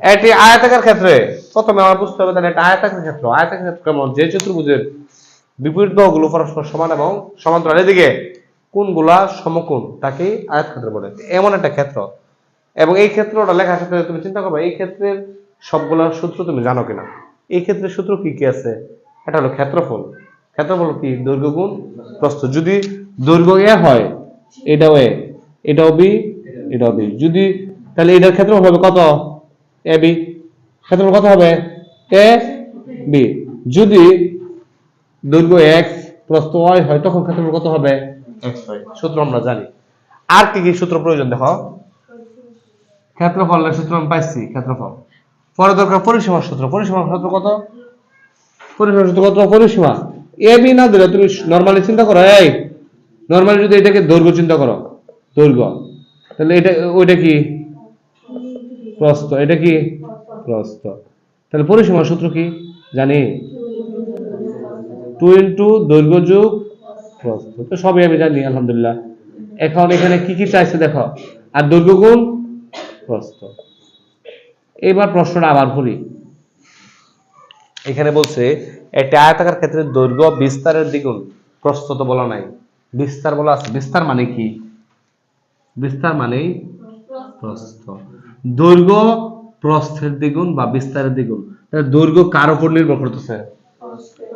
এটি আয়তাকার ক্ষেত্রে, প্রথমে আমার বুঝতে হবে তাহলে এটা আয়তাকার ক্ষেত্র। আয়তাকার ক্ষেত্র কেমন? যে চতুর্ভুজের বিপরীত বাহুগুলো পরস্পর সমান এবং সমান্তরাল। এদিকে, কোনগুলা সমকোণ? তাকে আয়তক্ষেত্র বলে। এমন একটা ক্ষেত্র। এবং এই ক্ষেত্রটা লেখার ক্ষেত্রে তুমি চিন্তা করবে, এই ক্ষেত্রের সবগুলা সূত্র তুমি জানো কিনা? এই ক্ষেত্রের সূত্র কি কি আছে? এটা হলো ক্ষেত্রফল। ক্ষেত্রফল কি? দৈর্ঘ্য গুণ প্রস্থ। যদি দৈর্ঘ্য এ হয়, এটাও এ, এটাও বি এটাও বি। যদি, তাহলে এটার ক্ষেত্রফল হবে কত? এ বি ক্ষেত্রফল কত হবে? এ বি যদি দৈর্ঘ্য এক্স প্রস্থ ওয়াই হয় তখন ক্ষেত্রফল কত হবে? এক্স হয়। সূত্র আমরা জানি। আর কি কি সূত্র প্রয়োজন দেখো? ক্ষেত্রফলের সূত্র আমি পাইছি ক্ষেত্রফল। পরে দরকার পরিসীমার সূত্র। পরিসীমার সূত্র কত? পরিসীমার সূত্র কত? পরিসীমা। এ বি না দিলে তুমি নর্মালি চিন্তা করো এই নর্মালি যদি এটাকে দৈর্ঘ্য চিন্তা করো দৈর্ঘ্য তাহলে এটা ওইটা কি? প্রস্থ, এটা কি? প্রস্থ। তাহলে পরিসীমার সূত্র কি? জানি। টু ইন্টু দৈর্ঘ্য যুগ প্রস্থ। তো সবই আমি জানি, আলহামদুলিল্লাহ। এখন এখানে কি কি চাইছে দেখো? আর দৈর্ঘ্য গুণ প্রস্থ। এবার প্রশ্নটা আবার বলি এখানে বলছে একটা আয়তাকার ক্ষেত্রে দৈর্ঘ্য বিস্তারের দ্বিগুণ। প্রস্থ তো বলা নাই। বিস্তার বলা আছে। বিস্তার মানে কি? বিস্তার মানেই প্রস্থ। দৈর্ঘ্য প্রস্থের দ্বিগুণ বা বিস্তারের দ্বিগুণ। তাহলে দৈর্ঘ্য কার উপর নির্ভর করতেছে?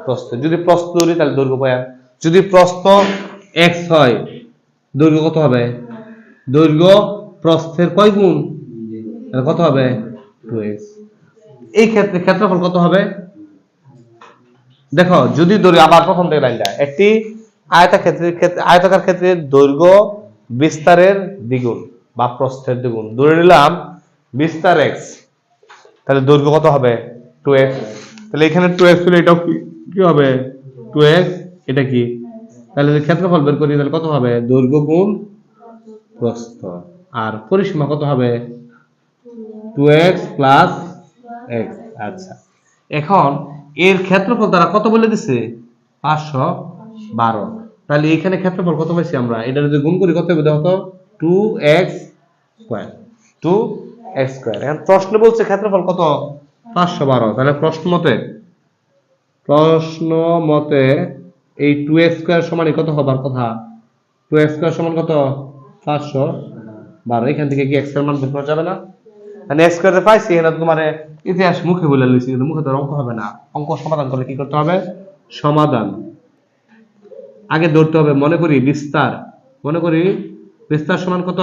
প্রস্থ যদি প্রস্থ ধরি তাহলে দৈর্ঘ্য পাই যদি প্রস্থ এক্স হয়, দৈর্ঘ্য কত হবে? দৈর্ঘ্য প্রস্থের কয় গুণ? তাহলে কত হবে? Two x. এই ক্ষেত্রে ক্ষেত্রফল কত হবে? দেখো, যদি ধরি আবার প্রথম থেকে লাইনটা একটি আয়তা ক্ষেত্রের ক্ষেত্রে, আয়তাকার ক্ষেত্রে দৈর্ঘ্য বিস্তারের দ্বিগুণ বা প্রস্থের দ্বিগুণ। ধরে নিলাম বিস্তার এক্স তাহলে দৈর্ঘ্য কত হবে? টু এক্স তাহলে এখানে টু এক্স হলে এটাও কি হবে? টু এক্স এটা কি? তাহলে যদি ক্ষেত্রফল বের করি, তাহলে কত হবে? দৈর্ঘ্য গুণ প্রস্থ। আর পরিসীমা কত হবে? টু এক্স প্লাস এক্স আচ্ছা। এখন এর ক্ষেত্রফল তারা কত বলে দিছে? পাঁচশো বারো। তাহলে এখানে ক্ষেত্রফল কত পাইছি আমরা? এটা যদি গুণ করি, কত হবে দেখো তো? Two x square two x square এখন প্রশ্ন বলছে ক্ষেত্রফল কত? পাঁচশো বারো। তাহলে প্রশ্ন মতে প্রশ্ন মতে এই টু এক্স স্কোয়ার সমান কত হবার কথা? টু এক্স স্কোয়ার সমান কত? পাঁচশো বারো। এখান থেকে কি এক্সের মান বের করা যাবে না? মানে এক্স পাইছি, এখানে তোমার ইতিহাস মুখে বলে কিন্তু মুখে তো অঙ্ক হবে না। অঙ্ক সমাধান করলে কি করতে হবে? সমাধান। আগে ধরতে হবে, মনে করি বিস্তার। মনে করি বিস্তার সমান কত?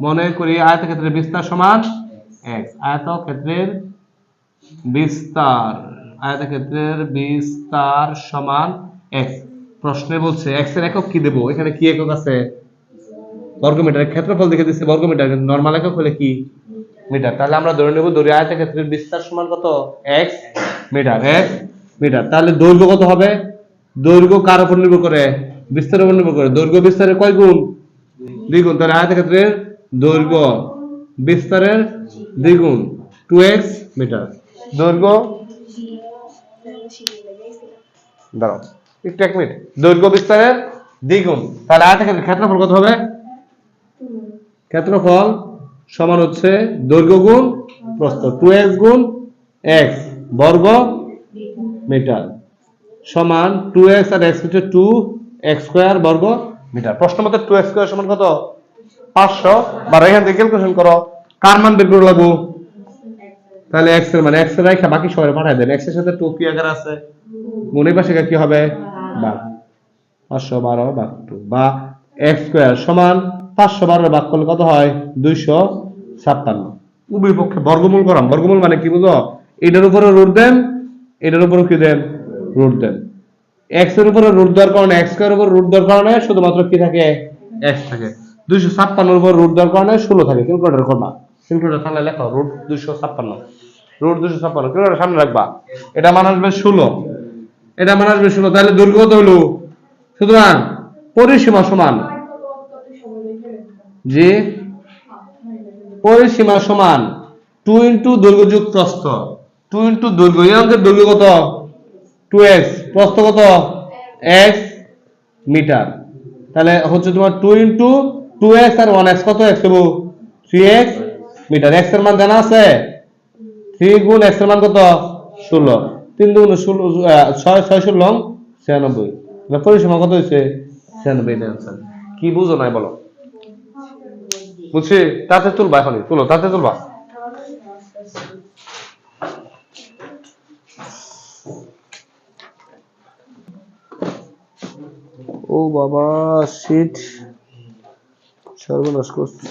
মনে করি আয়ত আয়তক্ষেত্রের বিস্তার সমান এক্স আয়তক্ষেত্রের বিস্তার আয়তক্ষেত্রের বিস্তার সমান এক্স প্রশ্নে বলছে এক্সের একক কি দেবো? এখানে কি একক আছে? বর্গমিটার। ক্ষেত্রফল দেখে দিচ্ছে বর্গমিটার নর্মাল একক হলে কি? মিটার। তাহলে আমরা ধরে নেব দড়ি আয়তক্ষেত্রের বিস্তার সমান কত? X metre x metre. তাহলে দৈর্ঘ্য কত হবে? দৈর্ঘ্য কার উপর নির্ভর করে? বিস্তারের উপর নির্ভর করে। দৈর্ঘ্য বিস্তারের কয় গুণ? দ্বিগুণ তাহলে আয়তক্ষেত্রের দৈর্ঘ্য বিস্তারের দ্বিগুণ টু এক্স মিটার দৈর্ঘ্য দাঁড়াও এক মিনিট দৈর্ঘ্য বিস্তারের দ্বিগুণ। তাহলে ক্ষেত্রফল কত হবে? ক্ষেত্রফল সমান হচ্ছে দৈর্ঘ্য গুণ প্রস্থ টু এক্স গুণ এক্স বর্গ মিটার সমান টু এক্স আর এক্স হচ্ছে টু এক্স স্কোয়ার বর্গ মিটার প্রশ্ন মতে টু এক্স স্কোয়ার সমান কত? পাঁচশো বারো এখান থেকে ক্যালকুলেশন করো, কার মান বের করে লাগবো তাহলে এক্সের মানে এক্সের রেখা বাকি সবাই পাঠাই দেন। এক্সের সাথে টু কি আকার আছে? মনে পাশে কি হবে? পাঁচশো বারো টু বা এক্স স্কোয়ার সমান পাঁচশো করলে কত হয়? দুইশো ছাপ্পান্ন। উভয় বর্গমূল করাম। বর্গমূল মানে কি বুঝো? এটার উপরে রুট দেন, এটার উপরে কি দেন? রুট দেন। এক্সের উপরে রুট দেওয়ার কারণে এক্স স্কোয়ার উপর রুট দেওয়ার কারণে শুধুমাত্র কি থাকে? এক্স থাকে। দুইশো ছাপ্পান্নর উপর রুট দেওয়ার কারণে ষোলো থাকে ক্যালকুলেটার করবা। ক্যালকুলেটার থাকলে লেখো রুট দুইশো ছাপ্পান্ন। রুট দুইশো ছাপ্পান্ন ক্যালকুলেটার সামনে রাখবা। এটা মান আসবে ষোলো। এটা মান আসবে ষোলো তাহলে দৈর্ঘ্য কত হলো? সুতরাং পরিসীমা সমান। যে পরিসীমা সমান টু ইন্টু দৈর্ঘ্য যুগ প্রস্থ টু ইন্টু দৈর্ঘ্য এই অঙ্কের দৈর্ঘ্য কত? টু এক্স প্রস্থ কত? X metre. তাহলে হচ্ছে তোমার টু ইন্টু টু আর ওয়ান কত মিটার এর মান জানা আছে? গুণ এর মান কত? পরিসীমা কত। কি বুঝো নাই, বলো। বুঝছি? তাতে তুলবা এখনই, তুলো, তাতে তুলবা। ও বাবা salvo los costos